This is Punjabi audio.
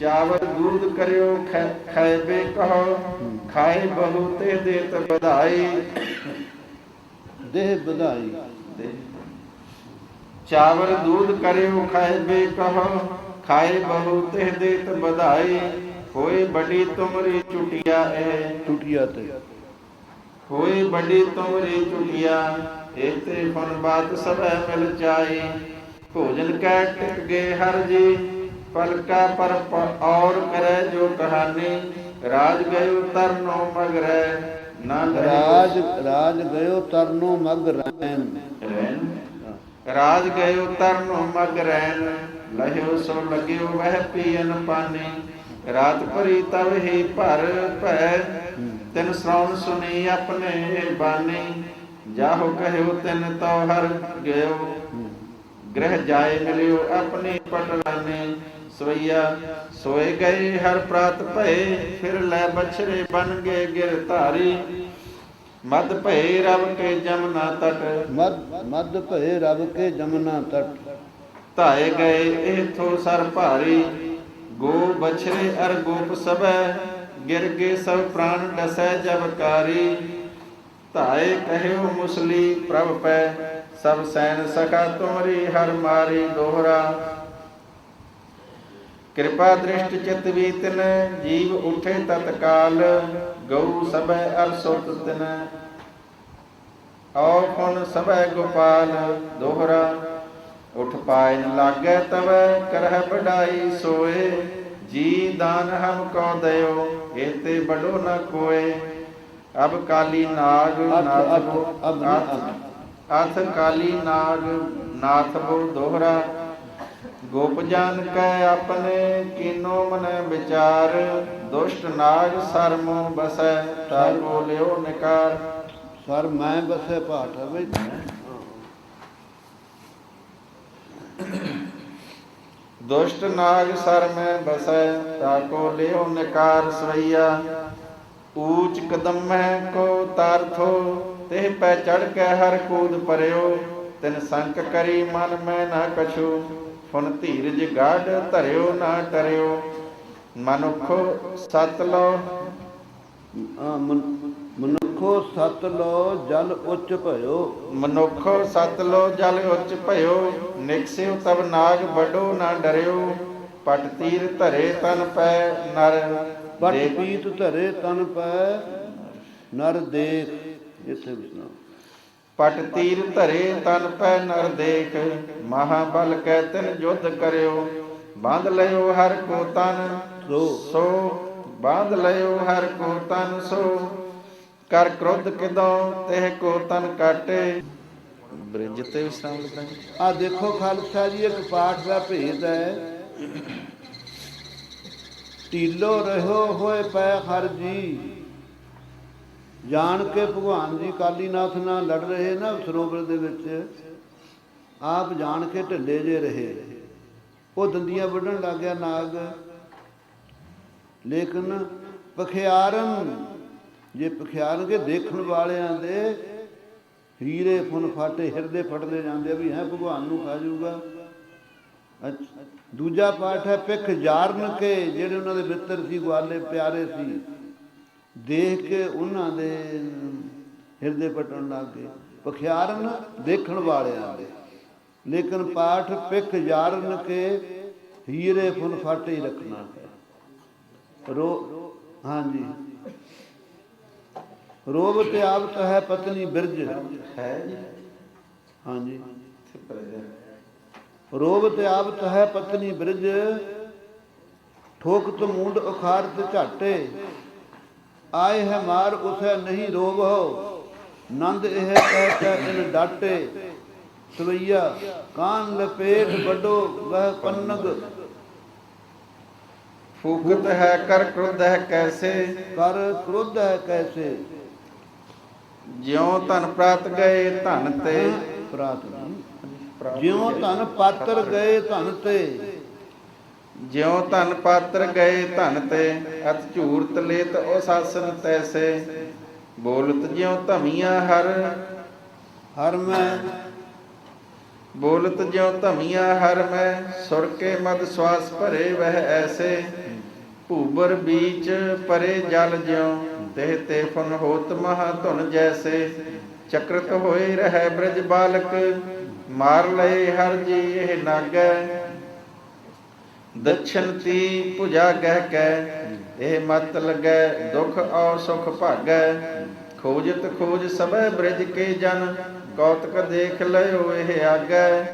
ਚਾਵਲ ਦੂਧ ਕਰਿਓ ਖੈ- ਖਾਇਬੇ ਕਹੋ ਖਾਏ ਬਹੁ ਤੇ ਦੇਤ ਵਧਾਈ ਦੇਹ ਵਧਾਈ ਚਾਵਲ ਦੂਧ ਕਰਿਓ ਖਾਇਬੇ ਕਹੋ ਖਾਏ ਬਹੁ ਤੇ ਦੇਤ ਵਧਾਈ ਹੋਏ ਬੜੀ ਤੁਮਰੀ ਚੁਟਿਆ ਏ। ਟੁੱਟਿਆ ਤੇ। ਹੋਏ ਬੜੀ ਤੁਮਰੀ ਚੁਟਿਆ ਏਤੇ ਫਨ ਬਾਤ ਸਭੈ ਮਿਲ ਜਾਈ ਭੋਜਨ ਕੈ ਟਿਕ ਗਏ ਹਰ ਜੀ। ਪਲਕਾ ਪਰ ਔਰ ਕਰੈ ਜੋ ਕਹਾਨੀ। ਰਾਜ ਗਇਓ ਤਰਨੋ ਮਗਰੈ ਨਾ ਰਾਜ ਰਾਜ ਗਇਓ ਤਰਨੋ ਮਗ ਰੈਨ ਰੈਣ। ਰਾਜ ਗਇਓ ਤਰਨੋ ਮਗ ਰੈਣ। ਲਹਿਓ ਸੋ ਲਗਿਓ ਵਹਿ ਪੀਨ ਪਾਣੀ ਰਾਤ ਭਰੀ ਤਵ ਹੀ ਭਰ ਭੈ। ਤਿਨ ਸ੍ਰਵਣ ਸੁਣੀ ਆਪਣੇ ਬਾਣੀ ਜਾਹੋ ਕਹਿਓ ਤਿਨ ਤੋ ਹਰ ਗਇਓ। ਗ੍ਰਹਿ ਜਾਏ ਮਿਲਿਓ ਆਪਣੀ ਪਟਲਾਨੇ ਸਵਈਆ ਸੋਏ ਗਏ ਹਰ ਪ੍ਰਾਤ ਭਏ ਫਿਰ ਲੈ ਬਛੜੇ ਬਨ ਗਏ ਗਿਰ ਧਾਰੀ। ਮਦ ਭਏ ਰਵ ਕੇ ਜਮਨਾ ਤਟ। ਮਦ ਮਦ ਭਏ ਰਬ ਕੇ ਜਮਨਾ ਤਟ। ਧਾਏ ਗਏ ਇਹ ਥੋ ਸਰ ਭਾਰੀ। ਗੋ ਬਛੜੇ ਅਰ ਗੋਪ ਸਭੈ ਗਿਰ ਗਏ ਸਭ ਪ੍ਰਾਣ ਡਸੈ ਜਬਕਾਰੀ ਧਾਏ ਕਹਿਓ ਮੁਸਲੀ ਪ੍ਰਭ ਪੈ, ਸਭ ਸੈਨ ਸਕਾ ਤੁਮਰੀ ਹਰ ਮਾਰੀ ਦੋਹਰਾ ਕਿਰਪਾ ਦ੍ਰਿਸ਼ਟ ਚਿਤ ਵੀਤਨ, ਜੀਵ ਉਠੇ ਤਤਕਾਲ, ਗਊ ਸਭੈ ਅਰ ਤਿਨ। ਔ ਫੁਨ ਸਭੈ ਗੋਪਾਲ, ਦੋਹਰਾ, ਉਠ ਪਾਇ ਨ ਲਾਗੈ ਤਵੈ, ਕਰਹਿ ਬੜਾਈ ਸੋਏ। ਜੀ ਦਾਨ ਹਮ ਕੋ ਦਇਓ ਏਤੇ ਬੜੋ ਨ ਕੋਏ ਅਬ ਕਾਲੀ ਨਾਗ ਅਥ- ਨਾਥ ਅਥ- ਕਾਲੀ ਨਾਗ ਨਾਥ ਬੋ ਦੋਹਰਾ। ਗੋਪ ਜਾਨ ਕੈ ਆਪਣੇ ਕੀਨੋ ਮਨ ਵਿਚਾਰ। ਦੁਸ਼ਟ ਨਾਗ ਸਰਮੋ ਬਸੈ ਤਾ ਬੋਲਿਓ ਨਿਕਾਰ। ਸਰ ਮੈਂ ਬਸੇ ਭਾਟ ਵਿੱਚ ਦੁਸ਼ਟ ਨਾਗ ਸਰ ਮੈਂ ਬਸੈ ਤਾਕੋ ਲਿਓ ਨਿਕਾਰ ਸਵਈਆ। ਊਚ ਕਦਮ ਮੈਂ ਕੋ ਤਾਰਥੋ ਤੇ ਪੈ ਚੜ ਕੇ ਹਰ ਕੂਦ ਪਰਿਓ। ਤਿਨ ਸੰਕ ਕਰੀ ਮਨ ਮੈਂ ਨਾ ਕਛੂ ਫੁਨ ਧੀਰਜ ਗਾਢ ਧਰਿਓ ਨਾ ਟਰਿਓ। ਮਨੁਖੋ ਸਤ ਲੋ ਮਨੁੱਖੋ ਸਤ ਲੋ ਜਲ ਉੱਚ ਭਇਓ। ਮਨੁਖੋ ਸਤ ਲੋ ਜਲ ਉੱਚ ਭਇਓ। ਨਿਕਸਿਓ ਤਬ ਨਾਗ ਬਡੋ ਨਾ ਡਰਿਓ। ਪਟ ਤੀਰ ਧਰੇ ਤਨ ਪੈ ਨਰ ਪਟ ਪੀਤ ਧਰੇ ਤਨ ਪੈ ਨਰ ਦੇਖ। ਇੱਥੇ ਵਿਸਨਾ ਪਟ ਤੀਰ ਧਰੇ ਤਨ ਪੈ ਨਰ ਦੇਖ। ਮਹਾਬਲ ਕੈ ਤਿਨ ਜੁਧ ਕਰਿਓ ਬਾਂਧ ਲਿਓ ਹਰ ਕੋ ਤਨ। ਸੋ। ਬਾਂਧ ਲਿਓ ਹਰ ਕੋ ਤਨ ਸੋ। ਕਰ ਕ੍ਰੋਧ ਕਿਦੋਂ ਤਹਿ ਕੋ ਤਨ ਕਾਟੇ। ਬ੍ਰਿਜ ਤੇ ਵਿਸਰਾਮ ਲਗਾਈ ਆ ਦੇਖੋ ਖਾਲਸਾ ਜੀ ਇੱਕ ਪਾਠ ਦਾ ਭੇਦ ਹੈ। ਢੀਲੋ ਰਹੋ ਹੋਏ ਪੈ ਹਰ ਜੀ। ਜਾਣ ਕੇ ਭਗਵਾਨ ਜੀ ਕਾਲੀਨਾਥ ਨਾਲ ਲੜ ਰਹੇ ਨਾ ਸਰੋਵਰ ਦੇ ਵਿੱਚ, ਆਪ ਜਾਣ ਕੇ ਢੱਲੇ ਜੇ ਰਹੇ। ਉਹ ਦੰਦੀਆਂ ਵੱਢਣ ਲੱਗ ਗਿਆ ਨਾਗ। ਲੇਕਿਨ ਪਖਿਆਰਨ, ਜੇ ਪਖਿਆਰਨਗੇ ਦੇਖਣ ਵਾਲਿਆਂ ਦੇ, ਹੀਰੇ ਫੁਨ ਫਾਟੇ ਹਿਰਦੇ ਫਟਦੇ ਜਾਂਦੇ ਆ ਵੀ ਹੈ ਭਗਵਾਨ ਨੂੰ ਖਾ ਜਾਊਗਾ। ਅੱਛਾ। ਦੂਜਾ ਪਾਠ ਹੈ ਪਿੱਖ ਜਾਰਨ ਕੇ, ਜਿਹੜੇ ਉਹਨਾਂ ਦੇ ਮਿੱਤਰ ਸੀ, ਗਵਾਲੇ ਪਿਆਰੇ ਸੀ। ਦੇਖ ਕੇ ਉਹਨਾਂ ਦੇ ਹਿਰਦੇ ਪਟਣ ਲੱਗ ਗਏ। ਪਖਿਆਰਨ ਦੇਖਣ ਵਾਲਿਆਂ ਦੇ ਲੇਕਿਨ ਪਾਠ ਪਿੱਖ ਜਾਰਨ ਕੇ ਹੀਰੇ ਫੁਨ ਫਾਟੇ ਹੀ ਰੱਖਣਾ ਰੋ, ਹਾਂਜੀ। ਰੋਬ ਤੇ ਆਵਤ ਹੈ, ਪਤਨੀ ਬਿਰਜ ਹੈ। ਹਾਂਜੀ। ਇੱਥੇ ਪਰੇ ਜਾ। ਰੋਬ ਤੇ ਆਵਤ ਹੈ ਪਤਨੀ ਬ੍ਰਿਜ ਠੋਕ ਤੁ ਮੂੰਡ ਉਖਾਰ ਤੇ ਝਾਟੇ। ਆਏ ਹੈ ਮਾਰ ਉਸੇ ਨਹੀਂ ਰੋਬ ਹੋ ਨੰਦ ਇਹ ਕਹਿ ਕਹਿ ਇਨ ਡਾਟੇ। ਸਵਈਆ ਕਾਨ ਲਪੇਟ ਵੱਡੋ ਵਹ ਪੰਨਗ। ਫੂਕਤ ਹੈ ਕਰ ਕ੍ਰੋਧ ਹੈ ਕੈਸੇ? ਕਰ ਕ੍ਰੋਧ ਹੈ ਕੈਸੇ? ਜਿਉ ਧਨ ਪ੍ਰਾਪਤ ਗਏ ਧਨ ਤੇ। ਨਹੀਂ। ਜਿਉ ਧਨ ਪਾਤਰ ਗਏ ਧਨ ਤੇ। ਜਿਉ ਧਨ ਪਾਤਰ ਗਏ ਧਨ ਤੇ ਅਤ ਝੂਰਤ ਲੇਤ ਉਸ ਆਸਨ ਤੈਸੇ। ਬੋਲਤ ਜਿਉ ਧਮੀਆਂ ਹਰ ਹਰ ਮੈਂ। ਬੋਲਤ ਜਿਉ ਧਮੀਆਂ ਹਰ ਮੈਂ ਸੁਰ ਕੇ ਮਦ ਸਵਾਸ ਭਰੇ ਵਹਿ ਐਸੇ। ਭੂਬਰ ਬੀਚ ਪਰੇ ਜਲ ਜਿਉ ਤੇ ਤੇ ਫਨ ਹੋਤ ਮਹਾ ਧੁਨ ਜੈਸੇ। ਚਕਰਤ ਹੋਏ ਰਹਿ ਬ੍ਰਜ ਬਾਲਕ ਮਾਰ ਲਏ ਹਰ ਜੀ ਇਹ ਨਾਗੈ। ਦਛਨ ਤੀ ਭੁਜਾ ਗਹਿ ਕੈ, ਇਹ ਮਤ ਲੱਗੈ ਦੁਖ ਔ ਸੁਖ ਭਾਗੈ। ਖੋਜਤ ਖੋਜ ਸਭੈ ਬ੍ਰਿਜ ਕੇ ਜਨ, ਕੌਤਕ ਦੇਖ ਲਿਓ ਇਹ ਆਗੈ।